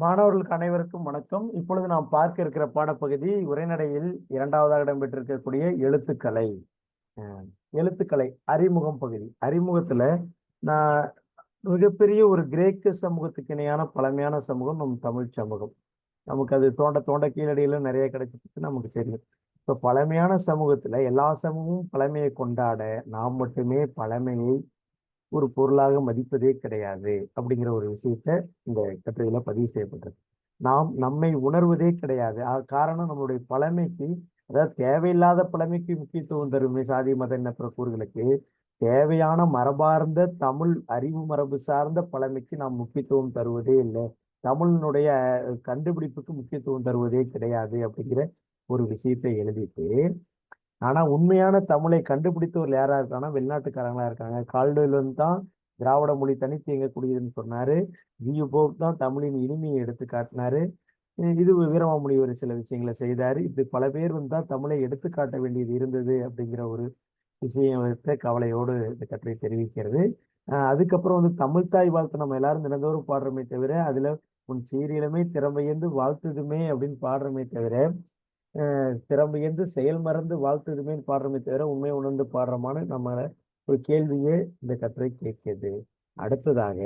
மாணவர்களுக்கு அனைவருக்கும் வணக்கம். இப்பொழுது நாம் பார்க்க இருக்கிற பாடப்பகுதி உரைநடையில் இரண்டாவதாக இடம்பெற்றிருக்கக்கூடிய எழுத்துக்கலை எழுத்துக்கலை அறிமுகம் பகுதி. அறிமுகத்துல நான் மிகப்பெரிய ஒரு கிரேக்க சமூகத்துக்கு இணையான பழமையான சமூகம் நம் தமிழ் சமூகம். நமக்கு அது தோண்ட தோண்ட கீழடியில நிறைய கிடைச்சிருக்கு நமக்கு தெரியும். இப்போ பழமையான சமூகத்துல எல்லா சமூகமும் பழமையை கொண்டாட நாம் மட்டுமே பழமையை ஒரு பொருளாக மதிப்பதே கிடையாது அப்படிங்கிற ஒரு விஷயத்த இந்த கட்டுரையில பதிவு செய்யப்பட்டது நாம் நம்மை உணர்வதே கிடையாது. காரணம் நம்மளுடைய பழமைக்கு அதாவது தேவையில்லாத பழமைக்கு முக்கியத்துவம் தருமே. சாதி மத இனப்புற கூறுகளுக்கு தேவையான மரபார்ந்த தமிழ் அறிவு மரபு சார்ந்த பழமைக்கு நாம் முக்கியத்துவம் தருவதே இல்லை. தமிழினுடைய கண்டுபிடிப்புக்கு முக்கியத்துவம் தருவதே கிடையாது அப்படிங்கிற ஒரு விஷயத்தை எழுதிட்டு ஆனா உண்மையான தமிழை கண்டுபிடித்தவர் யாரா இருக்காங்கன்னா வெளிநாட்டுக்காரங்களா இருக்காங்க. கால்டுவெல் தான் திராவிட மொழி தனித்து இயங்கக்கூடியதுன்னு சொன்னாரு. ஜியு போப் தான் தமிழின் இனிமையை எடுத்து காட்டினாரு. இது வீரமாமுனி ஒரு சில விஷயங்களை செய்தார். இப்படி பல பேர் வந்து தான் தமிழை எடுத்து காட்ட வேண்டியது இருந்தது அப்படிங்கிற ஒரு விஷயத்தை கவலையோடு இந்த கட்டுரை தெரிவிக்கிறது. அதுக்கப்புறம் வந்து தமிழ் தாய் வாழ்த்து நம்ம எல்லாரும் தினந்தோறும் பாடுறோமே தவிர அதுல உன் சீரியலுமே திறமையந்து வாழ்த்துதுமே அப்படின்னு பாடுறோமே தவிர திறமையந்து செயல் மறந்து வாழ்த்துதுமேன்னு பாடுறோமே தவிர உண்மை உணர்ந்து பாடுறோமான்னு நம்ம ஒரு கேள்வியே இந்த கட்டுரை கேட்குது அடுத்ததாக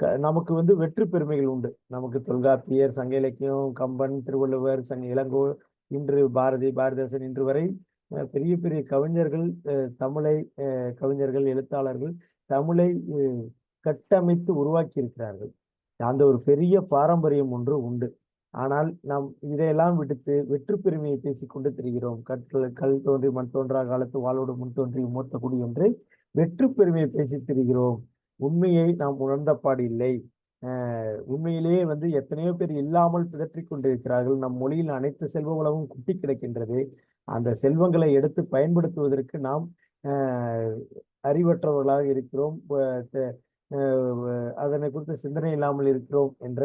க- நமக்கு வந்து வெற்றி பெருமைகள் உண்டு. நமக்கு தொல்காப்பியர் சங்க இலக்கியம் கம்பன் திருவள்ளுவர் சங்க இளங்கோ இன்று பாரதி பாரதிதாசன் இன்று வரை பெரிய பெரிய கவிஞர்கள் தமிழை கவிஞர்கள் எழுத்தாளர்கள் தமிழை கட்டமைத்து உருவாக்கி இருக்கிறார்கள் அந்த ஒரு பெரிய பாரம்பரியம் ஒன்று உண்டு. ஆனால் நாம் இதையெல்லாம் விடுத்து வெற்று பெருமையை பேசிக்கொண்டு திரிகிறோம். கற்கள் கல் தோன்றி மண் தோன்றா காலத்து வாழ்வோடு முன் தோன்றி மூத்த குடி என்று வெற்று பெருமையை பேசி திரிகிறோம். உண்மையை நாம் உணர்ந்தப்பாடு இல்லை. உண்மையிலேயே வந்து எத்தனையோ பேர் இல்லாமல் பிதற்றி கொண்டிருக்கிறார்கள். நம் மொழியில் அனைத்து செல்வ வளமும் குட்டி கிடக்கின்றது. அந்த செல்வங்களை எடுத்து பயன்படுத்துவதற்கு நாம் அறிவற்றவர்களாக இருக்கிறோம். அதனை குறித்த சிந்தனை இல்லாமல் இருக்கிறோம் என்ற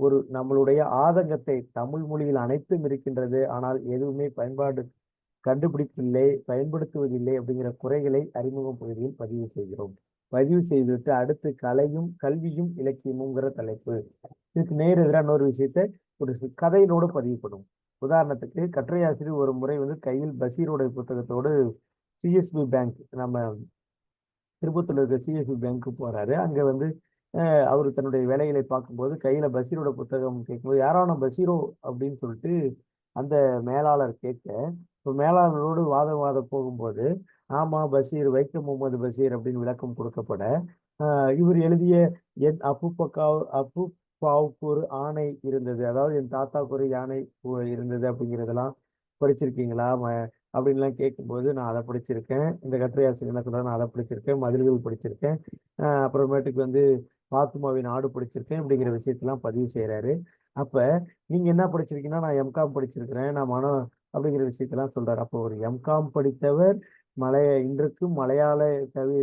ஒரு நம்மளுடைய ஆதங்கத்தை தமிழ் மொழியில் அனைத்தும் இருக்கின்றது. ஆனால் எதுவுமே பயன்பாடு கண்டுபிடிக்கவில்லை பயன்படுத்துவதில்லை அப்படிங்கிற குறைகளை அறிமுகம் பகுதியில் பதிவு செய்கிறோம். பதிவு செய்துவிட்டு அடுத்து கலையும் கல்வியும் இலக்கியமுங்கிற தலைப்பு. இதுக்கு நேர் எதிரான ஒரு விஷயத்தை ஒரு கதையினோடு பதிவுப்படும் உதாரணத்துக்கு கட்டுரையாசிரியர் ஒரு முறை வந்து கையில் பசீரோட புத்தகத்தோடு சிஎஸ்பி பேங்க் நம்ம திருப்பத்தூர் இருக்கிற சிஎஸ்பி பேங்க்கு போறாரு. அங்க வந்து அவர் தன்னுடைய வேலைகளை பார்க்கும்போது கையில் பஷீரோட புத்தகம் கேட்கும்போது யாரான பஷீரோ அப்படின்னு சொல்லிட்டு அந்த மேலாளர் கேட்க இப்போ மேலாளரோடு வாதம் வாத போகும்போது ஆமா பஷீர் வைக்கம் முகமது பஷீர் அப்படின்னு விளக்கம் கொடுக்கப்பட இவர் எழுதிய என் அப்புப்பக்காவ் அப்புப்பாவுக்கு ஒரு ஆணை இருந்தது. அதாவது என் தாத்தாவுக்கு ஒரு யானை இருந்தது அப்படிங்கிறதெல்லாம் படிச்சிருக்கீங்களா? ம- அப்படின்லாம் கேட்கும்போது நான் அதை படிச்சிருக்கேன். இந்த கட்டுரையாசிரியர் என்ன சொல்றாரு? நான் அதை படிச்சிருக்கேன். மதில்கள் படிச்சிருக்கேன். அப்புறமேட்டுக்கு வந்து பாத்துமாவின் நாடு படிச்சிருக்கேன் அப்படிங்கிற விஷயத்தெல்லாம் பதிவு செய்கிறாரு அப்ப நீங்க என்ன படிச்சிருக்கீங்கன்னா நான் எம்காம் படிச்சிருக்கிறேன் நான் மனோ அப்படிங்கிற விஷயத்தெல்லாம் சொல்கிறார் அப்போ ஒரு எம்காம் படித்தவர் மலைய இன்றைக்கும் மலையாள கவி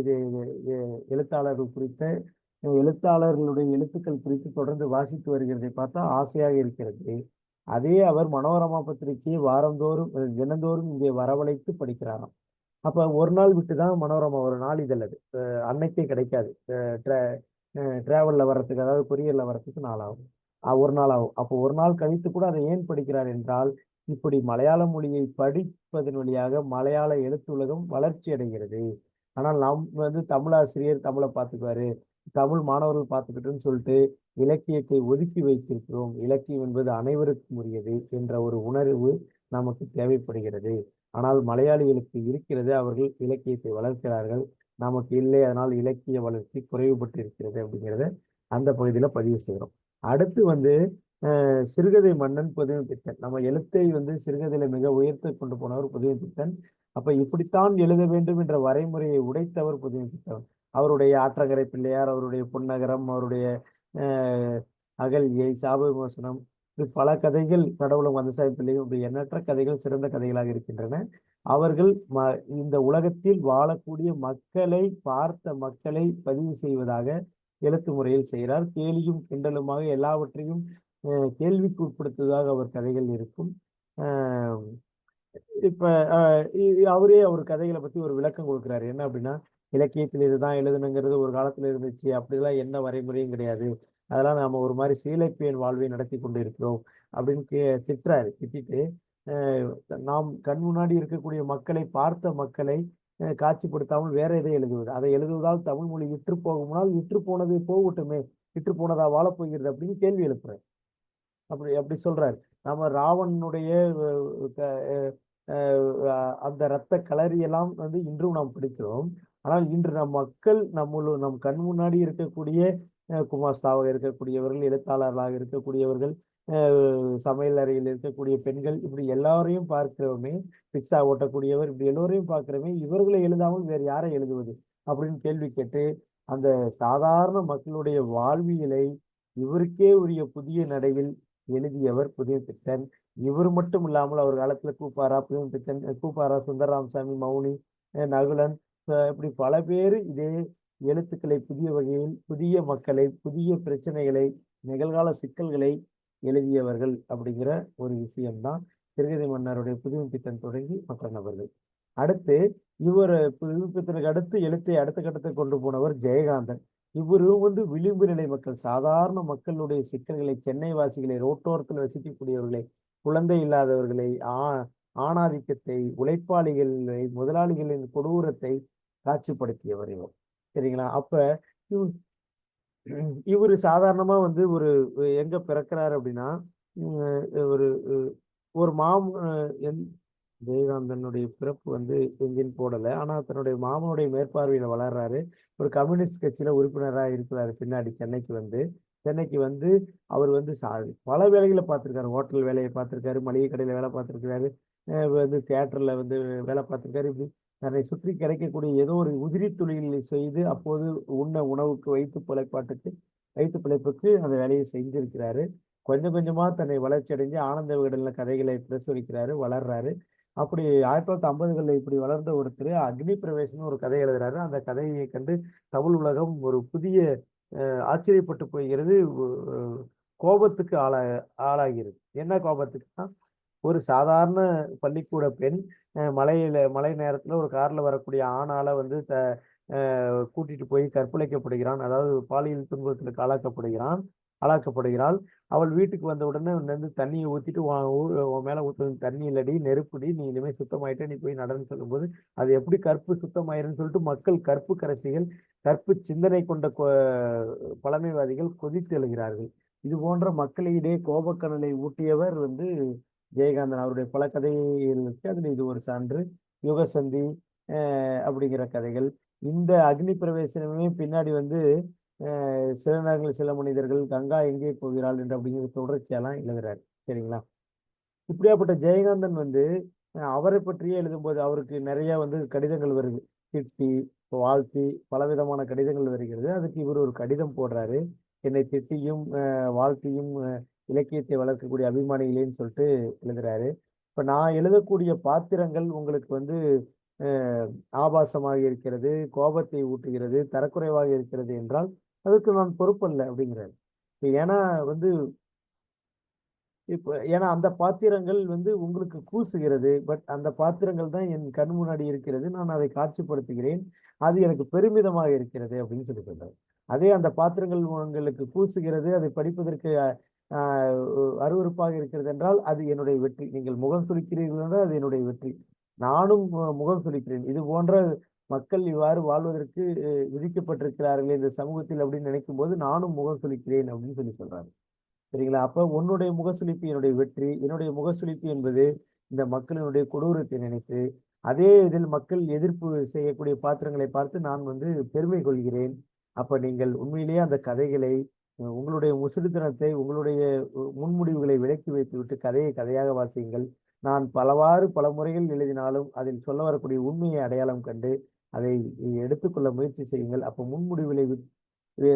எழுத்தாளர்கள் குறித்த எழுத்தாளர்களுடைய எழுத்துக்கள் குறித்து தொடர்ந்து வாசித்து வருகிறதை பார்த்தா ஆசையாக இருக்கிறது. அதே அவர் மனோரமா பத்திரிகையை வாரந்தோறும் தினந்தோறும் இங்கே வரவழைத்து படிக்கிறாராம். அப்போ ஒரு நாள் விட்டு தான் மனோரமா ஒரு நாள் அது அன்னைக்கே கிடைக்காது. டிராவலில் வர்றதுக்கு அதாவது கொரியரில் வர்றதுக்கு நாள் ஆகும் ஒரு நாள் ஆகும். அப்போ ஒரு நாள் கழித்து கூட அதை ஏன் படிக்கிறார் என்றால் இப்படி மலையாள மொழியை படிப்பதன் வழியாக மலையாள எழுத்துலகம் வளர்ச்சி அடைகிறது. ஆனால் நாம் வந்து தமிழாசிரியர் தமிழை பார்த்துக்குவாரு. தமிழ் மாணவர்கள் பார்த்துக்கிட்டுன்னு சொல்லிட்டு இலக்கியத்தை ஒதுக்கி வைத்திருக்கிறோம். இலக்கியம் என்பது அனைவருக்கும் உரியது என்ற ஒரு உணர்வு நமக்கு தேவைப்படுகிறது. ஆனால் மலையாளிகளுக்கு இருக்கிறது. அவர்கள் இலக்கியத்தை வளர்க்கிறார்கள். நமக்கு இல்லை அதனால் இலக்கிய வளர்ச்சி குறைவுபட்டு இருக்கிறது அப்படிங்கிறத அந்த பகுதியில பதிவு செய்கிறோம். அடுத்து வந்து அஹ், சிறுகதை மன்னன் புதுமை பித்தன் நம்ம எழுத்தை வந்து சிறுகதையில மிக உயர்த்து கொண்டு போனவர் புதுமை பித்தன் அப்ப இப்படித்தான் எழுத வேண்டும் என்ற வரைமுறையை உடைத்தவர் புதுமை பித்தன் அவருடைய ஆற்றங்கரை பிள்ளையார் அவருடைய பொன்னகரம் அவருடைய அஹ், அகல்யை சாப விமோசனம் இப்படி பல கதைகள் கடவுளும் வந்தசாமி பிள்ளையும் இப்படி எண்ணற்ற கதைகள் சிறந்த கதைகளாக இருக்கின்றன. அவர்கள் ம இந்த உலகத்தில் வாழக்கூடிய மக்களை பார்த்த மக்களை பதிவு செய்வதாக எழுத்து முறையில் செய்கிறார். கேலியும் கிண்டலுமாக எல்லாவற்றையும் கேள்விக்கு உட்படுத்துவதாக அவர் கதைகள் இருக்கும். இப்போ இப்ப அவரே அவர் கதைகளை பத்தி ஒரு விளக்கம் கொடுக்குறாரு. என்ன அப்படின்னா இலக்கியத்தில் இதுதான் எழுதணுங்கிறது ஒரு காலத்துல இருந்துச்சு அப்படிலாம் என்ன வரைமுறையும் கிடையாது. அதெல்லாம் நாம ஒரு மாதிரி சீலைப்பேன் வாழ்வை நடத்தி கொண்டு இருக்கிறோம் அப்படின்னு திட்டுறாரு திட்டிட்டு நாம் கண் முன்னாடி இருக்கக்கூடிய மக்களை பார்த்த மக்களை காட்சிப்படுத்தாமல் வேற எதை எழுதுவது? அதை எழுதுவதால் தமிழ் மொழி விற்று போகும்னால் விற்று போனது போகட்டுமே விற்று போனதா வாழப்போகிறது அப்படின்னு கேள்வி எழுப்புறேன். அப்படி அப்படி சொல்றாரு. நம்ம ராவணனுடைய அந்த இரத்த களரியெல்லாம் வந்து இன்றும் நாம் படிக்கிறோம். ஆனால் இன்று நம் மக்கள் நம்மளு நம் கண் முன்னாடி இருக்கக்கூடிய குமாஸ்தாவாக இருக்கக்கூடியவர்கள் எழுத்தாளர்களாக இருக்கக்கூடியவர்கள் சமையல் அறையில் இருக்கக்கூடிய பெண்கள் இப்படி எல்லாரையும் பார்க்கிறவமே பிக்ஸா ஓட்டக்கூடியவர் இப்படி எல்லோரையும் பார்க்கிறவமே இவர்களை எழுதாமல் வேறு யாரை எழுதுவது? அப்படின்னு கேள்வி கேட்டு அந்த சாதாரண மக்களுடைய வாழ்வியலை இவருக்கே உரிய புதிய நடையில் எழுதியவர் புதிய திட்டன் இவர் மட்டும் இல்லாமல் அவர் காலத்துல கூப்பாரா புதிய திட்டன் கூப்பாரா சுந்தரராமசாமி மௌனி நகுலன் இப்படி பல பேர் இதே எழுத்துக்களை புதிய வகையில் புதிய மக்களை புதிய பிரச்சனைகளை நிகழ்கால சிக்கல்களை எழுதியவர்கள் அப்படிங்கிற ஒரு விஷயம்தான் திருகதி மன்னருடைய புதுமைப்பித்தன் தொடங்கி மற்ற நபர்கள். அடுத்து இவர் புதுமைப்பித்தனுக்கு அடுத்து எழுத்தை அடுத்த கட்டத்தை கொண்டு போனவர் ஜெயகாந்தன். இவரும் வந்து விளிம்பு நிலை மக்கள் சாதாரண மக்களுடைய சிக்கல்களை சென்னை வாசிகளை ரோட்டோரத்தில் வசிக்கக்கூடியவர்களை குழந்தை இல்லாதவர்களை ஆ ஆணாதிக்கத்தை உழைப்பாளிகளை முதலாளிகளின் கொடூரத்தை காட்சிப்படுத்தியவர் இவர். சரிங்களா? அப்ப இவர் சாதாரணமா வந்து ஒரு எங்க பிறக்கிறார் அப்படின்னா ஒரு ஒரு மாம் ஜெயகாந்தனுடைய பிறப்பு வந்து எங்கேயும் போடலை. ஆனால் தன்னுடைய மாமனுடைய மேற்பார்வையில் வளர்றாரு. ஒரு கம்யூனிஸ்ட் கட்சியில் உறுப்பினராக இருக்கிறாரு பின்னாடி சென்னைக்கு வந்து. சென்னைக்கு வந்து அவர் வந்து சா பல வேலைகளை பார்த்துருக்காரு. ஹோட்டல் வேலையை பார்த்துருக்காரு. மளிகை கடையில் வேலை பார்த்துருக்காரு வந்து தேட்டரில் வந்து வேலை பார்த்துருக்காரு. இப்படி தன்னை சுற்றி கிடைக்கக்கூடிய ஏதோ ஒரு உதிரி தொழிலை செய்து அப்போது உண்ண உணவுக்கு வைத்து பிழைப்பாட்டுக்கு வைத்து பிழைப்புக்கு அந்த வேலையை செஞ்சிருக்கிறாரு. கொஞ்சம் கொஞ்சமாக தன்னை வளர்ச்சி அடைஞ்சு ஆனந்த விகடன்ல கதைகளை பிரசுரிக்கிறாரு வளர்றாரு. அப்படி ஆயிரத்தி தொள்ளாயிரத்தி ஐம்பதுகளில் இப்படி வளர்ந்த ஒருத்தர் அக்னி பிரவேசம்னு ஒரு கதை எழுதுறாரு. அந்த கதையை கண்டு தமிழ் உலகம் ஒரு புதிய ஆச்சரியப்பட்டு போகிறது கோபத்துக்கு ஆளா ஆளாகிறது. என்ன கோபத்துக்குன்னா ஒரு சாதாரண பள்ளிக்கூட பெண் மலையில மழை நேரத்துல ஒரு கார்ல வரக்கூடிய ஆணால வந்து த கூட்டிட்டு போய் கற்பழிக்கப்படுகிறான். அதாவது பாலியல் துன்பத்துக்கு ஆளாக்கப்படுகிறான் ஆளாக்கப்படுகிறாள். அவள் வீட்டுக்கு வந்த உடனே வந்து தண்ணியை ஊத்திட்டு உன் மேலே உன் மேல ஊத்துன தண்ணி இல்லடி நெருப்புடி நீ இனிமே சுத்தமாயிட்ட நீ போய் நடன்னு சொல்லும்போது அது எப்படி கற்பு சுத்தமாயிருன்னு சொல்லிட்டு மக்கள் கற்பு கரசிகள் கற்பு சிந்தனை கொண்ட கொ- பழமைவாதிகள் கொதித்து எழுகிறார்கள் இது போன்ற மக்களிடையே கோபக்கனலை ஊட்டியவர் வந்து ஜெயகாந்தன் அவருடைய பல கதைகள் இருக்கு. அதில் இது ஒரு சான்று. யுகசந்தி அஹ் அப்படிங்கிற கதைகள். இந்த அக்னி பிரவேசனமே பின்னாடி வந்து சில நேரங்கள் சில மனிதர்கள் கங்கா எங்கே போகிறாள் என்று அப்படிங்கிற தொடர்ச்சியெல்லாம் எழுதுறாரு. சரிங்களா? இப்படியாப்பட்ட ஜெயகாந்தன் வந்து அவரை பற்றியே எழுதும்போது அவருக்கு நிறைய வந்து கடிதங்கள் வருது. திட்டி வாழ்த்தி பலவிதமான கடிதங்கள் வருகிறது. அதுக்கு இவர் ஒரு கடிதம் போடுறாரு. என்னை திட்டியும் அஹ் வாழ்த்தியும் இலக்கியத்தை வளர்க்கக்கூடிய அபிமானிகளேன்னு சொல்லிட்டு எழுதுறாரு. இப்ப நான் எழுதக்கூடிய பாத்திரங்கள் உங்களுக்கு வந்து அஹ் ஆபாசமாக இருக்கிறது கோபத்தை ஊட்டுகிறது தரக்குறைவாக இருக்கிறது என்றால் அதுக்கு நான் பொறுப்பல்ல அப்படிங்கிறாரு. இப்ப ஏன்னா வந்து இப்போ ஏன்னா அந்த பாத்திரங்கள் வந்து உங்களுக்கு கூசுகிறது பட் அந்த பாத்திரங்கள் தான் என் கண் முன்னாடி இருக்கிறது நான் அதை காட்சிப்படுத்துகிறேன் அது எனக்கு பெருமிதமாக இருக்கிறது அப்படின்னு சொல்லி சொல்றாரு. அதே அந்த பாத்திரங்கள் உங்களுக்கு கூசுகிறது அதை படிப்பதற்கு அருவறுப்பாக அருவருப்பாக இருக்கிறது என்றால் அது என்னுடைய வெற்றி. நீங்கள் முகம் சுளிக்கிறீர்கள் என்றால் அது என்னுடைய வெற்றி. நானும் மு- முகம் சுளிக்கிறேன். இது போன்ற மக்கள் இவ்வாறு வாழ்வதற்கு விதிக்கப்பட்டிருக்கிறார்கள் இந்த சமூகத்தில் அப்படின்னு நினைக்கும் போது நானும் முகம் சுளிக்கிறேன் அப்படின்னு சொல்லி சொல்றாரு. சரிங்களா? அப்ப உன்னுடைய முகசுளிப்பு என்னுடைய வெற்றி. என்னுடைய முகசுளிப்பு என்பது இந்த மக்களினுடைய கொடூரத்தை நினைத்து அதே இதில் மக்கள் எதிர்ப்பு செய்யக்கூடிய பாத்திரங்களை பார்த்து நான் வந்து பெருமை கொள்கிறேன். அப்ப நீங்கள் உண்மையிலேயே அந்த கதைகளை உங்களுடைய முசுடுத்தனத்தை உங்களுடைய முன்முடிவுகளை விலக்கி வைத்துவிட்டு கதையை கதையாக வாசியுங்கள். நான் பலவாறு பல முறைகள் எழுதினாலும் அதில் சொல்ல வரக்கூடிய உண்மையை அடையாளம் கண்டு அதை எடுத்துக்கொள்ள முயற்சி செய்யுங்கள். அப்போ முன்முடிவுகளை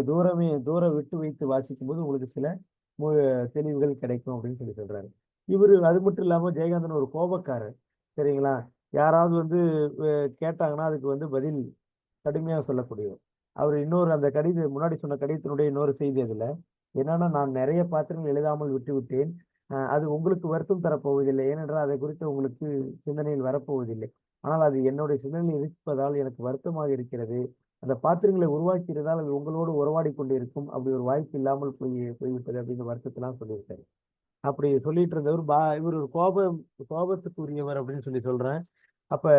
தூரமே தூர விட்டு வைத்து வாசிக்கும் போது உங்களுக்கு சில மு- தெளிவுகள் கிடைக்கும் அப்படின்னு சொல்லி சொல்றாரு. இவர் அது மட்டும் இல்லாமல் ஜெயகாந்தன் ஒரு கோபக்காரர். சரிங்களா? யாராவது வந்து கேட்டாங்கன்னா அதுக்கு வந்து பதில் கடுமையாக சொல்லக்கூடியவர். அவர் இன்னொரு அந்த கடித முன்னாடி சொன்ன கடிதத்தினுடைய இன்னொரு செய்தி அதில். என்னன்னா நான் நிறைய பாத்திரங்கள் எழுதாமல் விட்டுவிட்டேன். அது உங்களுக்கு வருத்தம் தரப்போவதில்லை. ஏனென்றால் அதை குறித்து உங்களுக்கு சிந்தனையில் வரப்போவதில்லை. ஆனால் அது என்னுடைய சிந்தனையில் இருப்பதால் எனக்கு வருத்தமாக இருக்கிறது. அந்த பாத்திரங்களை உருவாக்கிறதால் அது உங்களோடு உறவாடி கொண்டு இருக்கும் அப்படி ஒரு வாய்ப்பு இல்லாமல் போய் போய்விட்டது அப்படின்னு வருத்தத்தெல்லாம் சொல்லியிருக்காரு அப்படி சொல்லிட்டு இருந்தவர் பா இவர் ஒரு கோபம் கோபத்துக்குரியவர் அப்படின்னு சொல்லி சொல்றேன். அப்ப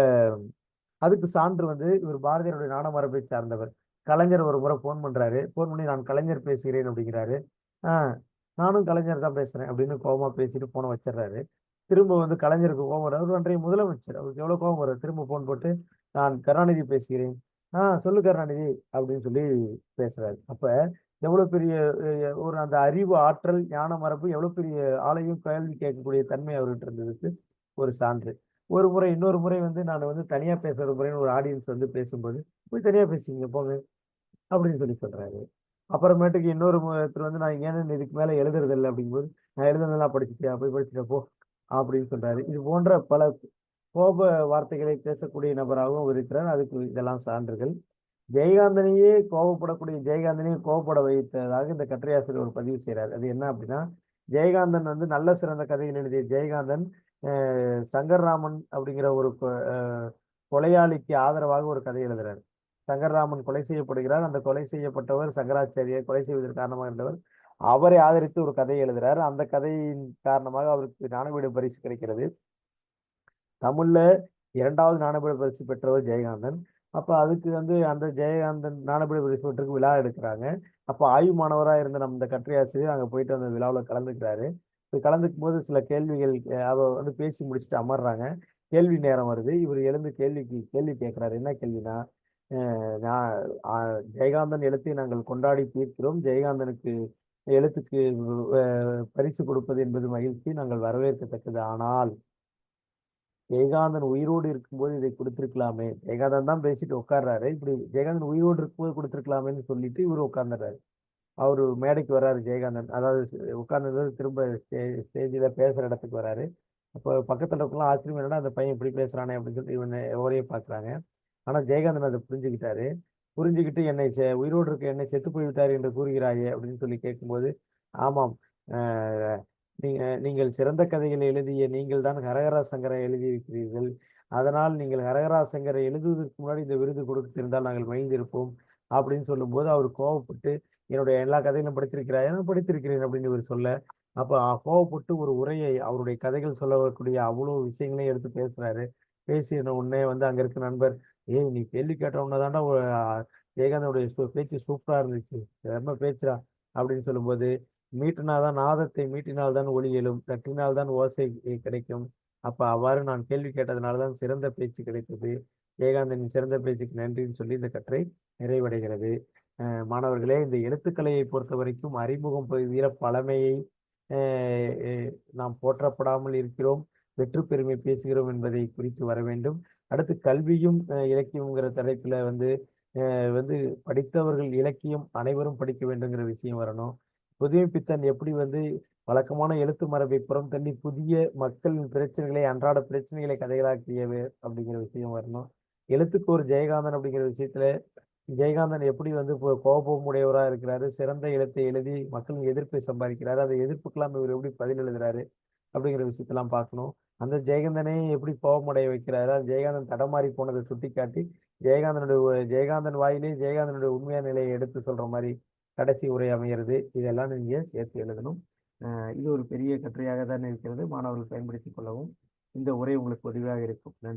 அதுக்கு சான்று வந்து இவர் பாரதியாருடைய நாடமரபை சார்ந்தவர். கலைஞர் ஒரு முறை ஃபோன் பண்ணுறாரு ஃபோன் பண்ணி நான் கலைஞர் பேசுகிறேன் அப்படிங்கிறாரு. நானும் கலைஞர் தான் பேசுகிறேன் அப்படின்னு கோபமாக பேசிட்டு ஃபோனை வச்சிடுறாரு. திரும்ப வந்து கலைஞருக்கு கோபம் வரும் அவர் அன்றைய முதலமைச்சர். அவருக்கு எவ்வளோ கோபம் வரும் திரும்ப ஃபோன் போட்டு நான் கருணாநிதி பேசுகிறேன். ஆ சொல்லு கருணாநிதி அப்படின்னு சொல்லி பேசுறாரு. அப்ப எவ்வளவு பெரிய ஒரு அந்த அறிவு ஆற்றல் ஞான மரபு எவ்வளவு பெரிய ஆலையும் கேள்வி கேட்கக்கூடிய தன்மை அவர்கிட்ட இருந்ததுக்கு ஒரு சான்று. ஒரு முறை இன்னொரு முறை வந்து நான் வந்து தனியாக பேசுற முறைன்னு ஒரு ஆடியன்ஸ் வந்து பேசும்போது போய் தனியாக பேசிங்க போங்க அப்படின்னு சொல்லி சொல்கிறாரு அப்புறமேட்டுக்கு இன்னொரு மு- ஒருத்தர் வந்து நான் ஏன்னு இதுக்கு மேலே எழுதுறது இல்லை? அப்படிங்கும்போது நான் எழுதுனதெல்லாம் படிச்சுட்டியா போய் படிச்சுட்டா போ அப்படின்னு சொல்கிறாரு இது போன்ற பல கோப வார்த்தைகளை பேசக்கூடிய நபராகவும் இருக்கிறார். அதுக்கு இதெல்லாம் சான்றுகள். ஜெயகாந்தனையே கோபப்படக்கூடிய ஜெயகாந்தனையே கோபப்பட வைத்ததாக இந்த கட்டுரையாசிரியர் ஒரு பதிவு செய்கிறார் அது என்ன அப்படின்னா ஜெயகாந்தன் வந்து நல்ல சிறந்த கதைகள் எழுதிய ஜெயகாந்தன் சங்கர்ராமன் அப்படிங்கிற ஒரு கொ- கொலையாளிக்கு ஆதரவாக ஒரு கதை எழுதுறார். சங்கர்ராமன் கொலை செய்யப்படுகிறார். அந்த கொலை செய்யப்பட்டவர் சங்கராச்சாரியர் கொலை செய்வதற்கு காரணமாக இருந்தவர். அவரை ஆதரித்து ஒரு கதை எழுதுறார். அந்த கதையின் காரணமாக அவருக்கு ஞானபீட பரிசு கிடைக்கிறது. தமிழ்ல இரண்டாவது ஞானபீட பரிசு பெற்றவர் ஜெயகாந்தன். அப்ப அதுக்கு வந்து அந்த ஜெயகாந்தன் ஞானபீட பரிசு பெற்றுக்கு விழா எடுக்கிறாங்க. அப்ப ஆய்வு மாணவராக இருந்த நம்ம இந்த கட்டுரையாசிரியர் அங்கே போயிட்டு அந்த விழாவில் கலந்துக்கிறாரு. கலந்துக்கும் போது சில கேள்விகள் அஹ், அவ வந்து பேசி முடிச்சுட்டு அமர்றாங்க. கேள்வி நேரம் வருது. இவர் எழுந்து கேள்விக்கு கேள்வி கேட்குறாரு. என்ன கேள்வினா நான் ஜெயகாந்தன் எழுத்தை நாங்கள் கொண்டாடி தீர்க்கிறோம். ஜெயகாந்தனுக்கு எழுத்துக்கு பரிசு கொடுப்பது என்பது மகிழ்ச்சி. நாங்கள் வரவேற்கத்தக்கது. ஆனால் ஜெயகாந்தன் உயிரோடு இருக்கும்போது இதை கொடுத்துருக்கலாமே? ஜெயகாந்தன் தான் பேசிட்டு உட்கார்றாரு. இப்படி ஜெயகாந்தன் உயிரோடு இருக்கும்போது கொடுத்துருக்கலாமேன்னு சொல்லிட்டு இவரு உட்கார்ந்துடுறாரு அவர் மேடைக்கு வர்றாரு ஜெயகாந்தன். அதாவது உட்கார்ந்தது திரும்ப ஸ்டேஜில் பேசுகிற இடத்துக்கு வராரு. அப்போ பக்கத்தில் இருக்கலாம் ஆச்சரியம் என்னடா அந்த பையன் இப்படி பேசுகிறானே அப்படின்னு சொல்லிட்டு இவனை எவரையும் பார்க்குறாங்க ஆனால் ஜெயகாந்தன் அதை புரிஞ்சுக்கிட்டாரு. புரிஞ்சுக்கிட்டு என்னை செ- உயிரோடு இருக்க என்னை செத்து போய்விட்டார் என்று கூறுகிறாயே அப்படின்னு சொல்லி கேட்கும்போது ஆமாம் நீங்கள் நீங்கள் சிறந்த கதைகளை எழுதிய நீங்கள் தான் ஹரஹரா சங்கரை எழுதியிருக்கிறீர்கள். அதனால் நீங்கள் ஹரஹரா சங்கரை எழுதுவதற்கு முன்னாடி இந்த விருது கொடுத்திருந்தால் நாங்கள் மகிழ்ந்திருப்போம் அப்படின்னு சொல்லும்போது அவர் கோவப்பட்டு என்னுடைய எல்லா கதைகளும் படித்திருக்கிறாய் என்ன படித்திருக்கிறேன் அப்படின்னு இவர் சொல்ல அப்ப கோவப்பட்டு ஒரு உரையை அவருடைய கதைகள் சொல்லக்கூடிய அவ்வளவு விஷயங்களையும் எடுத்து பேசுறாரு. பேசின உடனே வந்து அங்க இருக்க நண்பர் ஏய் நீ கேள்வி கேட்ட உடனே தாண்டா ஜெயகாந்தனுடைய பேச்சு சூப்பரா இருந்துச்சு ரொம்ப பேச்சுடா அப்படின்னு சொல்லும்போது மீட்டினாதான் நாதத்தை மீட்டினால்தான் ஒளி எழும் தட்டினால்தான் ஓசை கிடைக்கும். அப்ப அவ்வாறு நான் கேள்வி கேட்டதனால்தான் சிறந்த பேச்சு கிடைத்தது. ஜெயகாந்தனின் சிறந்த பேச்சுக்கு நன்றின்னு சொல்லி இந்த கட்டுரை நிறைவடைகிறது. மாணவர்களே இந்த எழுத்துக்கலையை பொறுத்த வரைக்கும் அறிமுகம் பகுதியில் பழமையை நாம் போற்றப்படாமல் இருக்கிறோம். வெற்று பெருமை பேசுகிறோம் என்பதை குறித்து வர வேண்டும். அடுத்து கல்வியும் இலக்கியம்ங்கிற தலைப்பில் வந்து வந்து படித்தவர்கள் இலக்கியம் அனைவரும் படிக்க வேண்டுங்கிற விஷயம் வரணும். புதுமை பித்தன் எப்படி வந்து வழக்கமான எழுத்து மரபை புறம் தள்ளி புதிய மக்களின் பிரச்சனைகளை அன்றாட பிரச்சனைகளை கதைகளாக்கியவர் அப்படிங்கிற விஷயம் வரணும். எழுத்துக்கு ஒரு ஜெயகாந்தன் அப்படிங்கிற விஷயத்துல ஜெயகாந்தன் எப்படி வந்து இப்போ கோபம் உடையவராக இருக்கிறாரு? சிறந்த எழுத்தை எழுதி மக்களின் எதிர்ப்பை சம்பாதிக்கிறாரு. அந்த எதிர்ப்புக்கெல்லாம் இவர் எப்படி பதில் எழுதுறாரு? அப்படிங்கிற விஷயத்தெல்லாம் பார்க்கணும். அந்த ஜெயகாந்தனை எப்படி கோபமடைய வைக்கிறாரு? அந்த ஜெயகாந்தன் தடமாறி போனதை சுட்டிக்காட்டி ஜெயகாந்தனுடைய ஜெயகாந்தன் வாயிலே ஜெயகாந்தனுடைய உண்மையான நிலையை எடுத்து சொல்ற மாதிரி கடைசி உரை அமைகிறது இதெல்லாம் நீங்க சேர்த்து எழுதணும். இது ஒரு பெரிய கட்டுரையாக தான் இருக்கிறது. மாணவர்கள் பயன்படுத்திக் கொள்ளவும் இந்த உரை உங்களுக்கு உதவியாக இருக்கும். நன்றி.